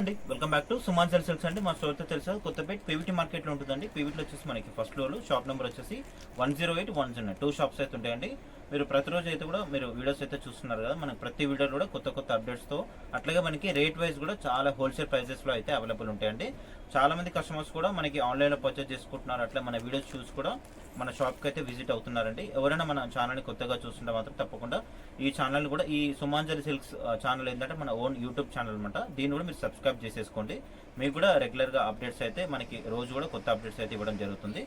అండి welcome back to Suman sell అండి. మా స్టోర్తో తెలుసా? కొత్తపేట పీవీటీ మార్కెట్లో ఉంటుందండి. పీవీటీలో వచ్చేసి మనకి ఫస్ట్ ఫ్లోర్ షాప్ నెంబర్ వచ్చేసి one zero eight one zero two shops అయితే ఉంటాయండి. మీరు ప్రతిరోజు అయితే కూడా మీరు వీడియోస్ అయితే చూస్తున్నారు కదా మనకి ప్రతి వీడియోలో కూడా కొత్త కొత్త అప్డేట్స్తో అట్లాగే మనకి రేట్ వైజ్ కూడా చాలా హోల్సేల్ ప్రైజెస్లో అయితే అవైలబుల్ ఉంటాయండి. చాలామంది కస్టమర్స్ కూడా మనకి ఆన్లైన్లో పర్చేస్ చేసుకుంటున్నారు అట్లా మన వీడియోస్ చూసి కూడా మన షాప్కి అయితే విజిట్ అవుతున్నారండి. ఎవరైనా మన ఛానల్ని కొత్తగా చూస్తుంటే మాత్రం తప్పకుండా ఈ ఛానల్ కూడా ఈ సుమాంజలి సిల్క్స్ ఛానల్ ఏంటంటే మన ఓన్ యూట్యూబ్ ఛానల్ అనమాట దీన్ని కూడా మీరు సబ్స్క్రైబ్ చేసేసుకోండి. మీకు కూడా రెగ్యులర్గా అప్డేట్స్ అయితే మనకి రోజు కూడా కొత్త అప్డేట్స్ అయితే ఇవ్వడం జరుగుతుంది.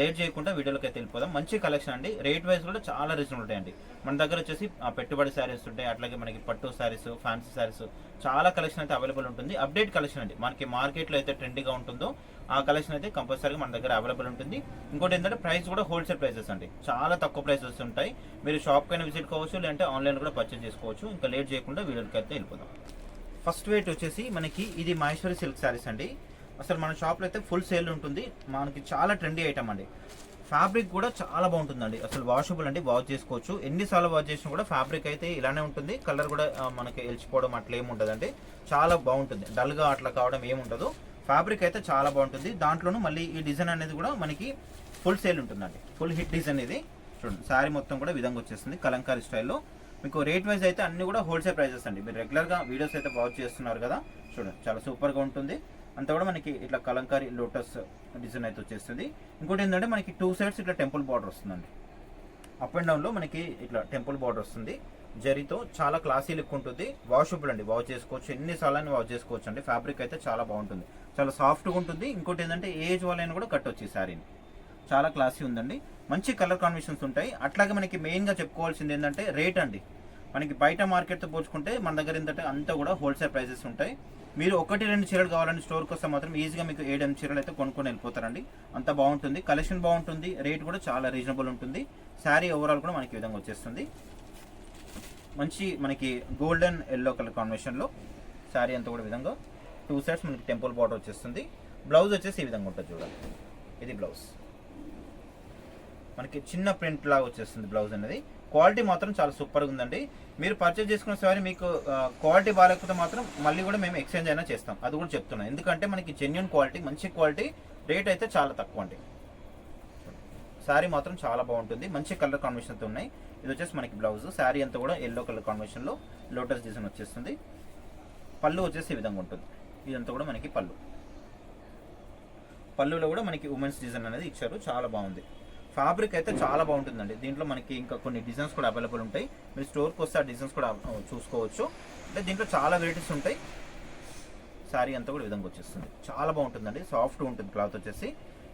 లేట్ చేయకుండా వీడియోలోకి అయితే వెళ్ళిపోదాం. మంచి కలెక్షన్ అండి. రేట్ వైజ్ కూడా చాలా రీజనబుల్ ఉంటాయండి. మన దగ్గర వచ్చేసి పెట్టుబడి శారీస్ ఉంటాయి. అట్లాగే మనకి పట్టు శారీస్ ఫ్యాన్సీ శారీస్ చాలా కలెక్షన్ అయితే అవైలబుల్ ఉంటుంది. అప్డేట్ కలెక్షన్ అండి. మనకి మార్కెట్లో అయితే ట్రెండ్గా ఉంటుందో ఆ కలెక్షన్ అయితే కంపల్సరీగా మన దగ్గర అవైలబుల్ ఉంటుంది. ఇంకోటి ఏంటంటే ప్రైస్ కూడా హోల్సేల్ ప్రైసెస్ అండి. చాలా తక్కువ ప్రైసెస్ ఉంటాయి. మీరు షాప్ కైనా విజిట్ కావచ్చు లేదంటే ఆన్లైన్ కూడా పర్చేస్ చేసుకోవచ్చు. ఇంకా లేట్ చేయకుండా వీడియోకి అయితే వెళ్ళిపోదాం. ఫస్ట్ వెయిట్ వచ్చేసి మనకి ఇది మహేశ్వరి సిల్క్ శారీస్ అండి. అసలు మన షాప్లో అయితే ఫుల్ సేల్ ఉంటుంది. మనకి చాలా ట్రెండీ ఐటమ్ అండి. ఫ్యాబ్రిక్ కూడా చాలా బాగుంటుందండి. అసలు వాషబుల్ అండి. వాష్ చేసుకోవచ్చు. ఎన్నిసార్లు వాష్ చేసినా కూడా ఫ్యాబ్రిక్ అయితే ఇలానే ఉంటుంది. కలర్ కూడా మనకి ఎలిచిపోవడం అట్లా ఏముంటుందండి ఉండదండి. చాలా బాగుంటుంది. డల్గా అట్లా కావడం ఏముండదు ఫ్యాబ్రిక్ అయితే చాలా బాగుంటుంది. దాంట్లోనూ మళ్ళీ ఈ డిజైన్ అనేది కూడా మనకి ఫుల్ సేల్ ఉంటుందండి. ఫుల్ హిట్ డిజైన్ ఇది. చూడండి. శారీ మొత్తం కూడా విధంగా వచ్చేస్తుంది కలంకారీ స్టైల్లో మీకు రేట్ వైజ్ అయితే అన్ని కూడా హోల్సేల్ ప్రైజెస్ అండి. మీరు రెగ్యులర్గా వీడియోస్ అయితే వాచ్ చేస్తున్నారు కదా. చూడండి. చాలా సూపర్గా ఉంటుంది. అంతా కూడా మనకి ఇట్లా కలంకారీ లోటస్ డిజైన్ అయితే వచ్చేస్తుంది. ఇంకోటి ఏంటంటే మనకి టూ సైడ్స్ ఇట్లా టెంపుల్ బార్డర్ వస్తుందండి. అప్ అండ్ డౌన్లో మనకి ఇట్లా టెంపుల్ బార్డర్ వస్తుంది. జరీతో చాలా క్లాసీ లుక్ ఉంటుంది. వాషబుల్ అండి. వాష్ చేసుకోవచ్చు. ఎన్నిసార్లు వాష్ చేసుకోవచ్చు అండి ఫ్యాబ్రిక్ అయితే చాలా బాగుంటుంది. చాలా సాఫ్ట్గా ఉంటుంది. ఇంకోటి ఏంటంటే ఏజ్ వాళ్ళైనా కూడా కట్టొచ్చు ఈ శారీని చాలా క్లాసీ ఉందండి. మంచి కలర్ కాంబినేషన్స్ ఉంటాయి. అట్లాగే మనకి మెయిన్గా చెప్పుకోవాల్సింది ఏంటంటే రేట్ అండి. మనకి బయట మార్కెట్తో పోల్చుకుంటే మన దగ్గర ఏంటంటే అంతా కూడా హోల్సేల్ ప్రైసెస్ ఉంటాయి. మీరు ఒకటి రెండు చీరలు కావాలంటే స్టోర్కి వస్తే మాత్రం ఈజీగా మీకు ఏడు ఎనిమిది చీరలు అయితే కొనుక్కొని వెళ్ళిపోతారండి. అంత బాగుంటుంది. కలెక్షన్ బాగుంటుంది. రేట్ కూడా చాలా రీజనబుల్ ఉంటుంది. శారీ ఓవరాల్ కూడా మనకి ఈ విధంగా వచ్చేస్తుంది. మంచి మనకి గోల్డెన్ ఎల్లో కలర్ కాంబినేషన్లో శారీ అంతా కూడా విధంగా టూ సైడ్స్ మనకి టెంపుల్ బార్డర్ వచ్చేస్తుంది. బ్లౌజ్ వచ్చేసి ఈ విధంగా ఉంటుంది చూడండి. ఇది బ్లౌజ్ మనకి చిన్న ప్రింట్ లాగా వచ్చేస్తుంది బ్లౌజ్ అనేది. క్వాలిటీ మాత్రం చాలా సూపర్గా ఉందండి. మీరు పర్చేజ్ చేసుకున్న సరే మీకు క్వాలిటీ బాగాలేకపోతే మాత్రం మళ్ళీ కూడా మేము ఎక్స్చేంజ్ అయినా చేస్తాం. అది కూడా చెప్తున్నాం. ఎందుకంటే మనకి జెన్యున్ క్వాలిటీ మంచి క్వాలిటీ రేట్ అయితే చాలా తక్కువ అండి. శారీ మాత్రం చాలా బాగుంటుంది. మంచి కలర్ కాంబినేషన్తో ఉన్నాయి. ఇది వచ్చేసి మనకి బ్లౌజ్. శారీ అంతా కూడా ఎల్లో కలర్ కాంబినేషన్లో లోటస్ డిజైన్ వచ్చేస్తుంది. పళ్ళు వచ్చేసి ఈ విధంగా ఉంటుంది. ఇదంతా కూడా మనకి పళ్ళు. పళ్ళులో కూడా మనకి ఉమెన్స్ డిజైన్ అనేది ఇచ్చారు. చాలా బాగుంది. ఫ్యాబ్రిక్ అయితే చాలా బాగుంటుందండి. దీంట్లో మనకి ఇంకా కొన్ని డిజైన్స్ కూడా అవైలబుల్ ఉంటాయి. మీరు స్టోర్కి వస్తే ఆ డిజైన్స్ కూడా చూసుకోవచ్చు. అంటే దీంట్లో చాలా వెరైటీస్ ఉంటాయి. శారీ అంతా కూడా విధంగా వచ్చేస్తుంది. చాలా బాగుంటుందండి. సాఫ్ట్ ఉంటుంది క్లాత్ వచ్చేసి.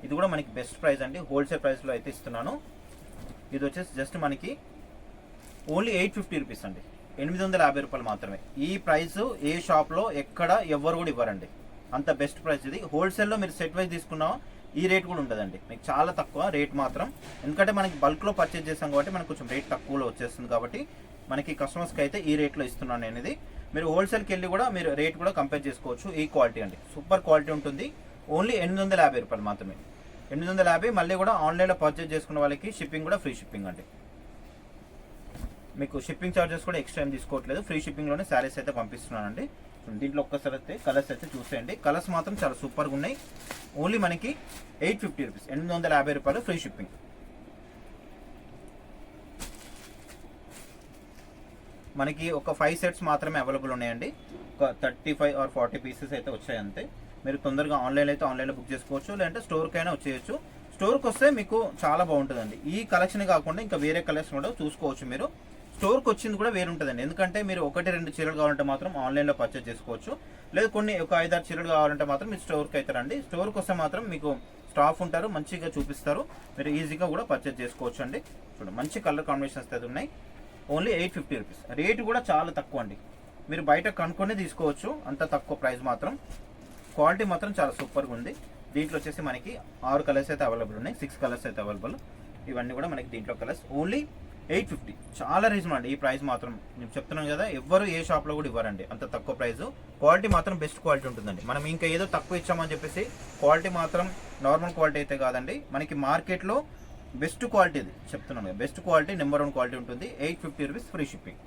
ఇది కూడా మనకి బెస్ట్ ప్రైస్ అండి. హోల్సేల్ ప్రైస్లో అయితే ఇస్తున్నాను. ఇది వచ్చేసి జస్ట్ మనకి ఓన్లీ ఎయిట్ ఫిఫ్టీ రూపీస్ అండి. ఎనిమిది వందల యాభై రూపాయలు మాత్రమే. ఈ ప్రైస్ ఏ షాప్లో ఎక్కడ ఎవ్వరు కూడా ఇవ్వరండి. అంత బెస్ట్ ప్రైస్ ఇది. హోల్సేల్లో మీరు సెట్ వైజ్ తీసుకున్నా ఈ రేట్ కూడా ఉండదండి మీకు చాలా తక్కువ రేట్ మాత్రం. ఎందుకంటే మనకి బల్క్లో పర్చేజ్ చేసాం కాబట్టి మనకు కొంచెం రేట్ తక్కువలో వచ్చేస్తుంది కాబట్టి మనకి కస్టమర్స్కి అయితే ఈ రేట్లో ఇస్తున్నాను నేను ఇది. మీరు హోల్సేల్కి వెళ్ళి కూడా మీరు రేట్ కూడా కంపేర్ చేసుకోవచ్చు ఈ క్వాలిటీ అండి. సూపర్ క్వాలిటీ ఉంటుంది. ఓన్లీ ఎనిమిది వందల యాభై రూపాయలు మాత్రమే. ఎనిమిది వందల యాభై మళ్ళీ కూడా ఆన్లైన్లో పర్చేజ్ చేసుకున్న వాళ్ళకి షిప్పింగ్ కూడా ఫ్రీ షిప్పింగ్ అండి. మీకు షిప్పింగ్ ఛార్జెస్ కూడా ఎక్స్ట్రా ఏం తీసుకోవట్లేదు. ఫ్రీ షిప్పింగ్లోనే శారీస్ అయితే పంపిస్తున్నానండి. దీంట్లో ఒక్కసారి అయితే కలర్స్ అయితే చూసేయండి. కలర్స్ మాత్రం చాలా సూపర్గా ఉన్నాయి. ఓన్లీ మనకి ఎయిట్ ఫిఫ్టీ రూపీస్ ఎనిమిది వందల యాభై రూపాయలు ఫ్రీ షిప్పింగ్ మనకి ఒక ఫైవ్ సెట్స్ మాత్రమే అవైలబుల్ ఉన్నాయండి. ఒక thirty five or forty pieces అయితే వచ్చాయి అంతే. మీరు తొందరగా ఆన్లైన్ అయితే ఆన్లైన్లో బుక్ చేసుకోవచ్చు లేదంటే స్టోర్కి అయినా వచ్చేయచ్చు. స్టోర్కి వస్తే మీకు చాలా బాగుంటుందండి. ఈ కలెక్షన్ కాకుండా ఇంకా వేరే కలెక్షన్ కూడా చూసుకోవచ్చు మీరు. స్టోర్కి వచ్చింది కూడా వేరుంటుందండి ఎందుకంటే మీరు ఒకటి రెండు చీరలు కావాలంటే మాత్రం ఆన్లైన్లో పర్చేస్ చేసుకోవచ్చు. లేదు కొన్ని ఒక ఐదారు చీరలు కావాలంటే మాత్రం మీరు స్టోర్కి అయితే రండి. స్టోర్కి వస్తే మాత్రం మీకు స్టాఫ్ ఉంటారు మంచిగా చూపిస్తారు. మీరు ఈజీగా కూడా పర్చేస్ చేసుకోవచ్చు అండి చూడండి మంచి కలర్ కాంబినేషన్స్ అయితే ఉన్నాయి. Only eight fifty rupees. Rate కూడా చాలా తక్కువ అండి. మీరు బయట కనుక్కొని తీసుకోవచ్చు. అంత తక్కువ ప్రైస్ మాత్రం. క్వాలిటీ మాత్రం చాలా సూపర్గా ఉంది. దీంట్లో వచ్చేసి మనకి ఆరు కలర్స్ అయితే అవైలబుల్ ఉన్నాయి. సిక్స్ కలర్స్ అయితే అవైలబుల్. ఇవన్నీ కూడా మనకి దీంట్లో కలర్స్. Only eight fifty. చాలా రీజనబుల్ అండి. ఈ ప్రైస్ మాత్రం నేను చెప్తున్నాను కదా ఎవ్వరు ఏ షాప్లో కూడా ఇవ్వరండి. అంత తక్కువ ప్రైస్ క్వాలిటీ మాత్రం బెస్ట్ క్వాలిటీ ఉంటుందండి. మనం ఇంకా ఏదో తక్కువ ఇచ్చామని చెప్పేసి క్వాలిటీ మాత్రం నార్మల్ క్వాలిటీ అయితే కాదండి. మనకి మార్కెట్లో బెస్ట్ క్వాలిటీ ఇది చెప్తున్నాను కదా best quality number one quality ఉంటుంది. Eight fifty rupees free shipping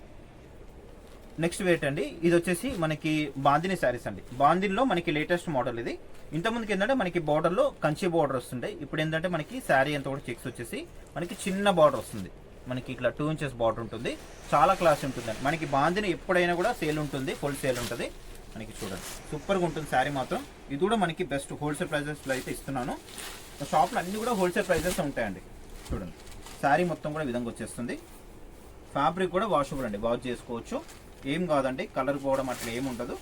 next weight అండి. ఇది వచ్చేసి మనకి బాందిని శారీస్ అండి. బాందిన్లో మనకి లేటెస్ట్ మోడల్ ఇది. ఇంతకుముందుకి ఏంటంటే మనకి బార్డర్లో కంచి బార్డర్ వస్తుండే. ఇప్పుడు ఏంటంటే మనకి శారీ అంతా కూడా చెక్స్ వచ్చేసి మనకి చిన్న బార్డర్ వస్తుంది. మనకి ఇట్లా టూ ఇంచెస్ బార్డర్ ఉంటుంది. చాలా క్లాస్ ఉంటుందండి. మనకి బాందిని ఎప్పుడైనా కూడా సేల్ ఉంటుంది. ఫుల్ సేల్ ఉంటుంది. మనకి చూడండి. సూపర్గా ఉంటుంది శారీ మాత్రం. ఇది కూడా మనకి బెస్ట్ హోల్సేల్ ప్రైజెస్లో అయితే ఇస్తున్నాను. షాప్లో అన్ని కూడా హోల్సేల్ ప్రైజెస్ ఉంటాయండి. చూడండి. శారీ మొత్తం కూడా విధంగా వచ్చేస్తుంది. ఫ్యాబ్రిక్ కూడా వాషబుల్ అండి. వాష్ చేసుకోవచ్చు. ఏం కాదండి. కలర్ పోవడం అట్లా ఏమి ఉండదు.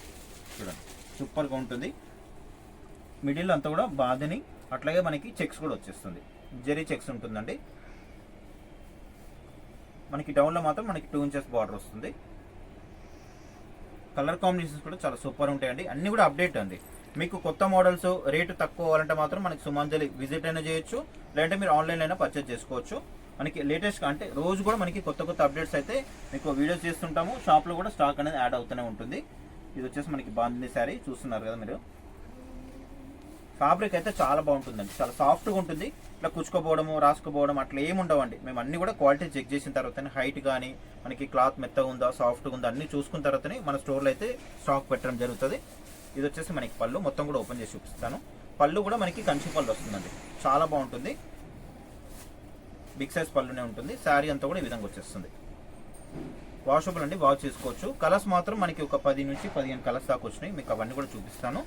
చూడండి. సూపర్గా ఉంటుంది. మిడిల్ అంతా కూడా బాధని. అట్లాగే మనకి చెక్స్ కూడా వచ్చేస్తుంది. జరీ చెక్స్ ఉంటుందండి. మనకి డౌన్లో మాత్రం మనకి టూ ఇంచెస్ బార్డర్ వస్తుంది. కలర్ కాంబినేషన్స్ కూడా చాలా సూపర్ ఉంటాయండి. అన్నీ కూడా అప్డేట్ అండి. మీకు కొత్త మోడల్స్ రేటు తక్కువ అవ్వాలంటే మాత్రం మనకి సుమంజలి విజిట్ అయినా చేయొచ్చు. లేదంటే మీరు ఆన్లైన్ అయినా పర్చేస్ చేసుకోవచ్చు. మనకి లేటెస్ట్ అంటే రోజు కూడా మనకి కొత్త కొత్త అప్డేట్స్ అయితే మీకు వీడియోస్ చేస్తుంటాము. షాప్లో కూడా స్టాక్ అనేది యాడ్ అవుతూనే ఉంటుంది. ఇది వచ్చేసి మనకి బాగుంది శారీ చూస్తున్నారు కదా మీరు. ఫ్యాబ్రిక్ అయితే చాలా బాగుంటుందండి. చాలా సాఫ్ట్గా ఉంటుంది. ఇట్లా కుచ్చుకోపోవడము రాసుకోపోవడం అట్లా ఏమి ఉండవండి. మేము అన్ని కూడా క్వాలిటీ చెక్ చేసిన తర్వాతనే హైట్ కానీ మనకి క్లాత్ మెత్తగా ఉందా సాఫ్ట్గా ఉందా అన్ని చూసుకున్న తర్వాతనే మన స్టోర్లో అయితే స్టాక్ పెట్టడం జరుగుతుంది. ఇది వచ్చేసి మనకి పళ్ళు మొత్తం కూడా ఓపెన్ చేసి చూపిస్తాను. పళ్ళు కూడా మనకి కంచి పళ్ళు వస్తుందండి. చాలా బాగుంటుంది. బిగ్ సైజ్ పళ్ళునే ఉంటుంది. శారీ అంతా కూడా ఈ విధంగా వచ్చేస్తుంది. వాషబుల్ అండి వాష్ చేసుకోవచ్చు. కలర్స్ మాత్రం మనకి ఒక పది నుంచి పదిహేను కలర్స్ దాకా వచ్చినాయి. మీకు అవన్నీ కూడా చూపిస్తాను.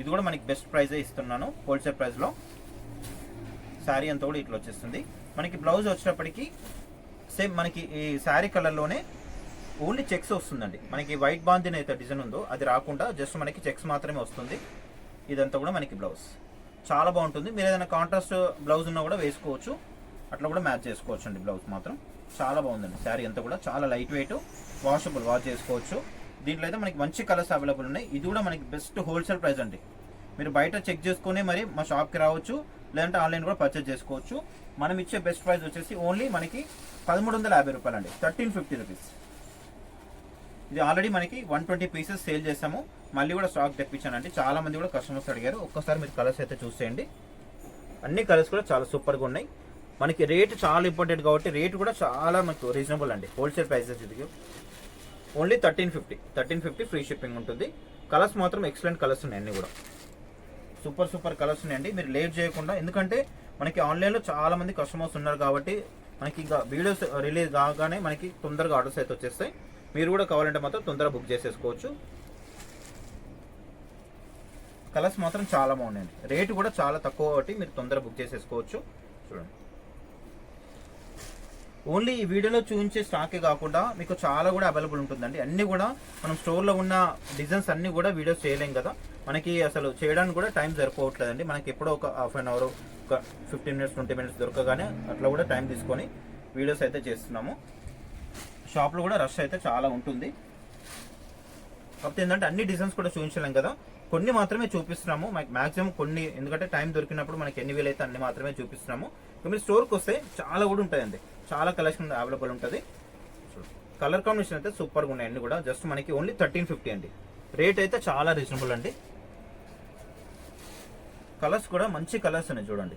ఇది కూడా మనకి బెస్ట్ ప్రైజే ఇస్తున్నాను హోల్సేల్ ప్రైస్లో శారీ అంతా కూడా ఇట్లా వచ్చేస్తుంది. మనకి బ్లౌజ్ వచ్చినప్పటికీ సేమ్ మనకి ఈ శారీ కలర్లోనే ఓన్లీ చెక్స్ వస్తుందండి. మనకి వైట్ బాందిన్ అయితే డిజైన్ ఉందో అది రాకుండా జస్ట్ మనకి చెక్స్ మాత్రమే వస్తుంది. ఇదంతా కూడా మనకి బ్లౌజ్ చాలా బాగుంటుంది. మీరు ఏదైనా కాంట్రాస్ట్ బ్లౌజ్ ఉన్నా కూడా వేసుకోవచ్చు. అట్లా కూడా మ్యాచ్ చేసుకోవచ్చు అండి బ్లౌజ్ మాత్రం. చాలా బాగుందండి. శారీ అంతా కూడా చాలా లైట్ వెయిట్ వాషబుల్ వాష్ చేసుకోవచ్చు. దీంట్లో అయితే మనకి మంచి కలర్స్ అవైలబుల్ ఉన్నాయి. ఇది కూడా మనకి బెస్ట్ హోల్సేల్ ప్రైస్ అండి. మీరు బయట చెక్ చేసుకుని మరి మా షాప్కి రావచ్చు లేదంటే ఆన్లైన్ కూడా పర్చేస్ చేసుకోవచ్చు. మనం ఇచ్చే బెస్ట్ ప్రైస్ వచ్చేసి ఓన్లీ మనకి పదమూడు వందల యాభై రూపాయలు అండి. థర్టీన్ ఫిఫ్టీ రూపీస్ ఇది ఆల్రెడీ మనకి వన్ ట్వంటీ పీసెస్ సేల్ చేసాము మళ్ళీ కూడా స్టాక్ తెప్పించానండి. చాలా మంది కూడా కస్టమర్స్ అడిగారు. ఒక్కసారి మీరు కలర్స్ అయితే చూసేయండి. అన్ని కలర్స్ కూడా చాలా సూపర్గా ఉన్నాయి. మనకి రేట్ చాలా ఇంపార్టెంట్ కాబట్టి రేట్ కూడా చాలా మనకు రీజనబుల్ అండి. హోల్సేల్ ప్రైసెస్ ఇది only thirteen fifty. Thirteen fifty free shipping ఉంటుంది. కలర్స్ మాత్రం ఎక్సలెంట్ కలర్స్ ఉన్నాయి అన్ని కూడా. సూపర్ సూపర్ కలర్స్ ఉన్నాయండి. మీరు లేట్ చేయకుండా ఎందుకంటే మనకి ఆన్లైన్లో చాలా మంది కస్టమర్స్ ఉన్నారు కాబట్టి మనకి ఇంకా వీడియోస్ రిలీజ్ కాగానే మనకి తొందరగా ఆర్డర్స్ అయితే వచ్చేస్తాయి. మీరు కూడా కావాలంటే మాత్రం తొందరగా బుక్ చేసేసుకోవచ్చు. కలర్స్ మాత్రం చాలా బాగున్నాయండి. రేటు కూడా చాలా తక్కువ కాబట్టి మీరు తొందరగా బుక్ చేసేసుకోవచ్చు. చూడండి. ఓన్లీ ఈ వీడియోలో చూపించే స్టాకే కాకుండా మీకు చాలా కూడా అవైలబుల్ ఉంటుందండి. అన్ని కూడా మనం స్టోర్లో ఉన్న డిజైన్స్ అన్ని కూడా వీడియోస్ చేయలేం కదా. మనకి అసలు చేయడానికి కూడా టైం సరిపోవట్లేదండి. మనకి ఎప్పుడో ఒక హాఫ్ అన్ అవర్ ఒక ఫిఫ్టీన్ మినిట్స్ ట్వంటీ మినిట్స్ దొరకగానే అట్లా కూడా టైం తీసుకొని వీడియోస్ అయితే చేస్తున్నాము. షాప్లో కూడా రష్ అయితే చాలా ఉంటుంది. కాకపోతే ఏంటంటే అన్ని డిజైన్స్ కూడా చూపించలేం కదా. కొన్ని మాత్రమే చూపిస్తున్నాము. మాక్సిమం కొన్ని ఎందుకంటే టైం దొరికినప్పుడు మనకి ఎన్ని వీలైతే అన్ని మాత్రమే చూపిస్తున్నాము. ఇక మీరు స్టోర్కి వస్తే చాలా కూడా ఉంటాయండి. చాలా కలెక్షన్ అవైలబుల్ ఉంటుంది. కలర్ కాంబినేషన్ అయితే సూపర్గా ఉన్నాయి అన్ని కూడా. జస్ట్ మనకి ఓన్లీ థర్టీన్ ఫిఫ్టీ అండి. రేట్ అయితే చాలా రీజనబుల్ అండి. కలర్స్ కూడా మంచి కలర్స్ ఉన్నాయి చూడండి.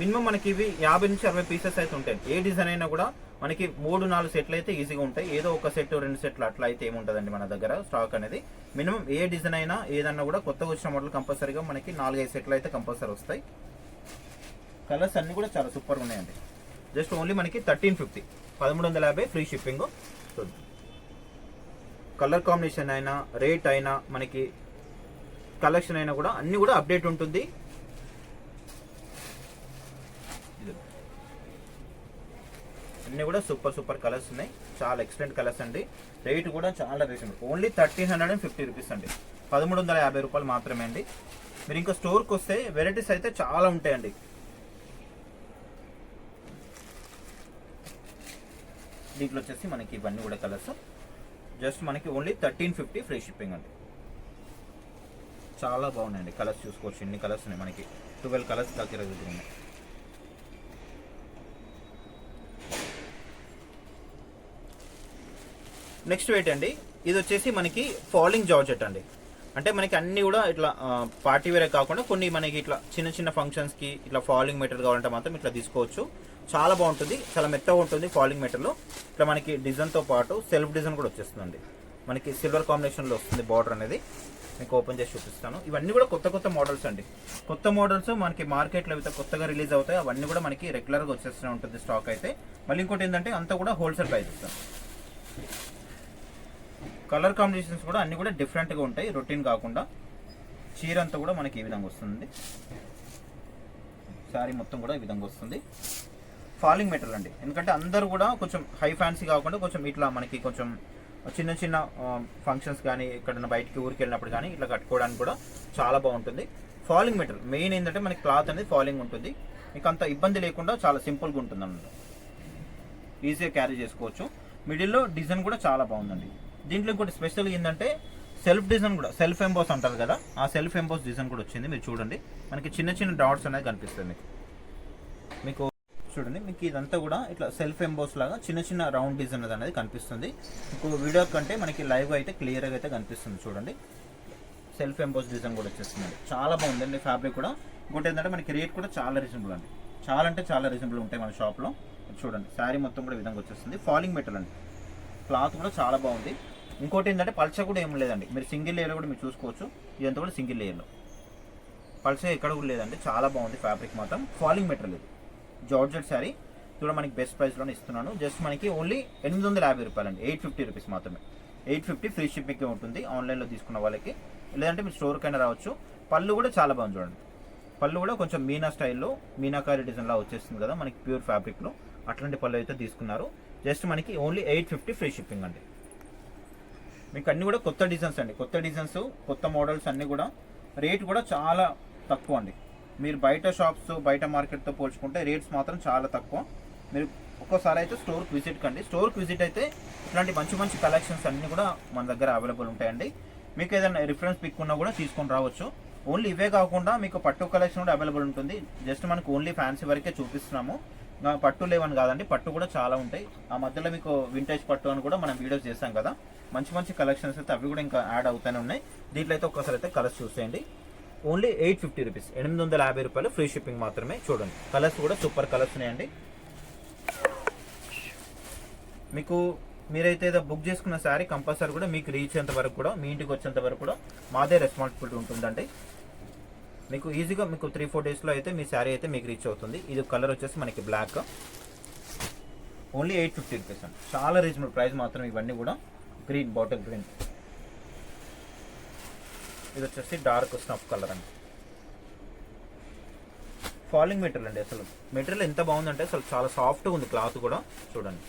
మినిమం మనకి ఇవి యాభై నుంచి అరవై పీసెస్ అయితే ఉంటాయి. ఏ డిజైన్ అయినా కూడా మనకి మూడు నాలుగు సెట్లు అయితే ఈజీగా ఉంటాయి. ఏదో ఒక సెట్ రెండు సెట్లు అట్లా అయితే ఏముంటుందండి మన దగ్గర స్టాక్ అనేది. మినిమం ఏ డిజైన్ అయినా ఏదన్నా కూడా కొత్తగా వచ్చిన మోడల్ కంపల్సరీగా మనకి నాలుగైదు సెట్లు అయితే కంపల్సరీ వస్తాయి. కలర్స్ అన్నీ కూడా చాలా సూపర్గా ఉన్నాయండి. జస్ట్ ఓన్లీ మనకి థర్టీన్ ఫిఫ్టీ పదమూడు వందల యాభై ఫ్రీ షిప్పింగ్ కలర్ కాంబినేషన్ అయినా రేట్ అయినా మనకి కలెక్షన్ అయినా కూడా అన్నీ కూడా అప్డేట్ ఉంటుంది. అన్నీ కూడా సూపర్ సూపర్ కలర్స్ ఉన్నాయి. చాలా ఎక్సలెంట్ కలర్స్ అండి. రేట్ కూడా చాలా reasonable only thirteen hundred and fifty rupees అండి. పదమూడు వందల యాభై రూపాయలు మాత్రమే అండి. మీరు ఇంకా స్టోర్కి వస్తే వెరైటీస్ అయితే చాలా ఉంటాయండి. దీంట్లో వచ్చేసి మనకి ఇవన్నీ కూడా కలర్స్. జస్ట్ మనకి only thirteen fifty free shipping అండి. చాలా బాగున్నాయండి కలర్స్ చూసుకోవచ్చు. ఇన్ని కలర్స్ ఉన్నాయి మనకి? ట్వెల్వ్ కలర్స్ దగ్గర దగ్గర ఉన్నాయి. నెక్స్ట్ వెయిట్ అండి. ఇది వచ్చేసి మనకి ఫాలింగ్ జార్జెట్ అండి. అంటే మనకి అన్ని కూడా ఇట్లా పార్టీ వేరే కాకుండా కొన్ని మనకి ఇట్లా చిన్న చిన్న ఫంక్షన్స్కి ఇట్లా ఫాలింగ్ మెటీరియల్ కావాలంటే మాత్రం ఇట్లా తీసుకోవచ్చు. చాలా బాగుంటుంది. చాలా మెత్తగా ఉంటుంది ఫాలింగ్ మెటల్ ఇట్లా మనకి డిజైన్తో పాటు సెల్ఫ్ డిజైన్ కూడా వచ్చేస్తుంది మనకి సిల్వర్ కాంబినేషన్లో వస్తుంది బార్డర్ అనేది. మీకు ఓపెన్ చేసి చూపిస్తాను. ఇవన్నీ కూడా కొత్త కొత్త మోడల్స్ అండి. కొత్త మోడల్స్ మనకి మార్కెట్లో అయితే కొత్తగా రిలీజ్ అవుతాయి. అవన్నీ కూడా మనకి రెగ్యులర్గా వచ్చేస్తూనే ఉంటుంది స్టాక్ అయితే. మళ్ళీ ఇంకోటి ఏంటంటే అంతా కూడా హోల్సేల్ ప్రైస్ ఇస్తాం కలర్ కాంబినేషన్స్ కూడా అన్ని కూడా డిఫరెంట్గా ఉంటాయి. రొటీన్ కాకుండా చీర అంతా కూడా మనకి ఈ విధంగా వస్తుంది. శారీ మొత్తం కూడా ఈ విధంగా వస్తుంది. ఫాలింగ్ మెటల్ అండి. ఎందుకంటే అందరూ కూడా కొంచెం హై ఫ్యాన్సీ కాకుండా కొంచెం ఇట్లా మనకి కొంచెం చిన్న చిన్న ఫంక్షన్స్ కానీ ఎక్కడైనా బయటికి ఊరికి వెళ్ళినప్పుడు కానీ ఇట్లా కట్టుకోవడానికి కూడా చాలా బాగుంటుంది. ఫాలింగ్ మెటల్ మెయిన్ ఏంటంటే మనకి క్లాత్ అనేది ఫాలింగ్ ఉంటుంది. మీకు అంత ఇబ్బంది లేకుండా చాలా సింపుల్గా ఉంటుంది అన్నమాట ఈజీగా క్యారీ చేసుకోవచ్చు. మిడిల్లో డిజైన్ కూడా చాలా బాగుందండి. దీంట్లో ఇంకోటి స్పెషల్ ఏంటంటే సెల్ఫ్ డిజైన్ కూడా సెల్ఫ్ ఎంబోస్ అంటారు కదా ఆ సెల్ఫ్ ఎంబోస్ డిజైన్ కూడా వచ్చింది మీరు చూడండి. మనకి చిన్న చిన్న డాట్స్ అనేది కనిపిస్తుంది మీకు. మీకు చూడండి మీకు ఇదంతా కూడా ఇట్లా సెల్ఫ్ ఎంబోస్ లాగా చిన్న చిన్న రౌండ్ డిజైన్ అనేది కనిపిస్తుంది. మీకు వీడియో కంటే మనకి లైవ్గా అయితే క్లియర్గా అయితే కనిపిస్తుంది చూడండి. సెల్ఫ్ ఎంబోస్ డిజైన్ కూడా వచ్చేస్తుంది చాలా బాగుందండి ఫ్యాబ్రిక్ కూడా. ఇంకోటి ఏంటంటే మనకి రేట్ కూడా చాలా రీజనబుల్ అండి. చాలా అంటే చాలా రీజనబుల్ ఉంటాయి మన షాప్లో చూడండి శారీ మొత్తం కూడా విధంగా వచ్చేస్తుంది. ఫాలింగ్ మెటల్ అండి. క్లాత్ కూడా చాలా బాగుంది. ఇంకోటి ఏంటంటే పల్చ కూడా ఏం లేదండి. మీరు సింగిల్ లేయర్ కూడా మీరు చూసుకోవచ్చు. ఇదంతా కూడా సింగిల్ లేయర్లో. పల్చ ఎక్కడ కూడా లేదండి. చాలా బాగుంది ఫ్యాబ్రిక్ మాత్రం. ఫాలింగ్ మెటీరియల్ ఇది. జార్జెట్ శారీ కూడా మనకి బెస్ట్ ప్రైస్లోనే ఇస్తున్నాను. జస్ట్ మనకి ఓన్లీ ఎనిమిది వందల యాభై రూపాయలు అండి ఎయిట్ ఫిఫ్టీ రూపీస్ మాత్రమే. ఎయిట్ ఫిఫ్టీ ఫ్రీ షిప్పింగ్ ఉంటుంది ఆన్లైన్లో తీసుకున్న వాళ్ళకి. లేదంటే మీరు స్టోర్కైనా రావచ్చు. పళ్ళు కూడా చాలా బాగుంది చూడండి. పళ్ళు కూడా కొంచెం మీనా స్టైల్లో మీనాకారి డిజైన్లా వచ్చేస్తుంది కదా మనకి ప్యూర్ ఫ్యాబ్రిక్లో అట్లాంటి పళ్ళు అయితే తీసుకున్నారు. జస్ట్ మనకి only eight fifty free shipping అండి. మీకు అన్నీ కూడా కొత్త డిజైన్స్ అండి. కొత్త డిజైన్స్ కొత్త మోడల్స్ అన్నీ కూడా రేట్ కూడా చాలా తక్కువ అండి. మీరు బయట షాప్స్ బయట మార్కెట్తో పోల్చుకుంటే రేట్స్ మాత్రం చాలా తక్కువ. మీరు ఒక్కోసారి అయితే స్టోర్కి విజిట్ కండి. స్టోర్కి విజిట్ అయితే ఇట్లాంటి మంచి మంచి కలెక్షన్స్ అన్నీ కూడా మన దగ్గర అవైలబుల్ ఉంటాయండి. మీకు ఏదైనా రిఫరెన్స్ పిక్ ఉన్నా కూడా తీసుకొని రావచ్చు. ఓన్లీ ఇవే కాకుండా మీకు పట్టు కలెక్షన్ కూడా అవైలబుల్ ఉంటుంది. జస్ట్ మనకు ఓన్లీ ఫ్యాన్సీ వరకే చూపిస్తున్నాము. పట్టు లేవని కాదండి పట్టు కూడా చాలా ఉంటాయి. ఆ మధ్యలో మీకు వింటేజ్ పట్టు అని కూడా మనం వీడియోస్ చేస్తాం కదా. మంచి మంచి కలెక్షన్స్ అయితే అవి కూడా ఇంకా యాడ్ అవుతూనే ఉన్నాయి. దీంట్లో అయితే ఒక్కసారి అయితే కలర్స్ చూసేయండి. ఓన్లీ ఎయిట్ ఫిఫ్టీ రూపీస్ ఎనిమిది వందల యాభై రూపాయలు ఫ్రీ షిప్పింగ్ మాత్రమే చూడండి. కలర్స్ కూడా సూపర్ కలర్స్ ఉన్నాయండి. మీకు మీరైతే ఏదో బుక్ చేసుకున్న శారీ కంపల్సరీ కూడా మీకు రీచ్ అయ్యేంత వరకు కూడా మీ ఇంటికి వచ్చేంత వరకు కూడా మాదే రెస్పాన్సిబిలిటీ ఉంటుందండి. మీకు ఈజీగా మీకు త్రీ ఫోర్ డేస్లో అయితే మీ శారీ అయితే మీకు రీచ్ అవుతుంది. ఇది కలర్ వచ్చేసి మనకి black only eight fifty rupees అండి. చాలా రీజనబుల్ ప్రైస్ మాత్రం ఇవన్నీ కూడా. గ్రీన్ బాటిల్ గ్రీన్ ఇది వచ్చేసి డార్క్ స్నఫ్ కలర్ అండి. ఫాలింగ్ మెటీరియల్ అండి అసలు. మెటీరియల్ ఎంత బాగుందంటే అసలు చాలా సాఫ్ట్గా ఉంది క్లాత్ కూడా. చూడండి.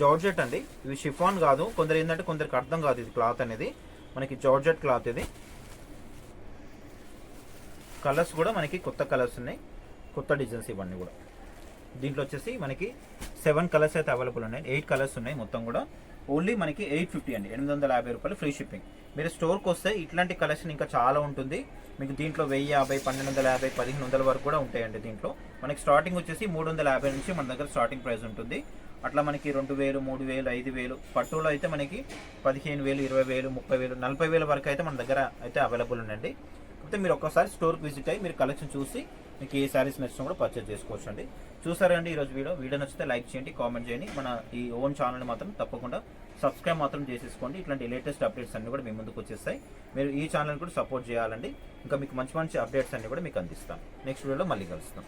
జార్జెట్ అండి. ఇవి షిఫాన్ కాదు. కొందరు ఏంటంటే కొందరికి అర్థం కాదు ఇది క్లాత్ అనేది. మనకి జార్జెట్ క్లాత్ ఇది. కలర్స్ కూడా మనకి కొత్త కలర్స్ ఉన్నాయి. కొత్త డిజైన్స్ ఇవన్నీ కూడా. దీంట్లో వచ్చేసి మనకి సెవెన్ కలర్స్ అయితే అవైలబుల్ ఉన్నాయి. ఎయిట్ కలర్స్ ఉన్నాయి మొత్తం కూడా. ఓన్లీ మనకి ఎయిట్ ఫిఫ్టీ అండి. ఎనిమిది వందల యాభై రూపాయలు ఫ్రీ షిప్పింగ్. మీరు స్టోర్కి వస్తే ఇట్లాంటి కలెక్షన్ ఇంకా చాలా ఉంటుంది. మీకు దీంట్లో వెయ్యి యాభై పన్నెండు వందల యాభై పదిహేను వందల వరకు కూడా ఉంటాయండి దీంట్లో. మనకి స్టార్టింగ్ వచ్చేసి మూడు వందల యాభై నుంచి మన దగ్గర స్టార్టింగ్ ప్రైస్ ఉంటుంది. అట్లా మనకి రెండు వేలు మూడు వేలు ఐదు వేలు పట్టులో అయితే మనకి పదిహేను వేలు ఇరవై వేలు ముప్పై వేలు నలభై వేల వరకు అయితే మన దగ్గర అయితే అవైలబుల్ ఉందండి. అయితే మీరు ఒక్కసారి స్టోర్కి విజిట్ అయ్యి మీరు కలెక్షన్ చూసి మీకు ఏ శారీస్ నచ్చినా కూడా పర్చేస్ చేసుకోవచ్చు అండి చూసారండి ఈరోజు వీడియో. వీడియో నచ్చితే లైక్ చేయండి కామెంట్ చేయండి. మన ఈ ఓన్ ఛానల్ని మాత్రం తప్పకుండా సబ్స్క్రైబ్ మాత్రం చేసేసుకోండి. ఇట్లాంటి లేటెస్ట్ అప్డేట్స్ అన్ని కూడా మీ ముందుకు వచ్చేస్తాయి. మీరు ఈ ఛానల్ కూడా సపోర్ట్ చేయాలండి. ఇంకా మీకు మంచి మంచి అప్డేట్స్ అన్ని కూడా మీకు అందిస్తాం. నెక్స్ట్ వీడియోలో మళ్ళీ కలుస్తాం.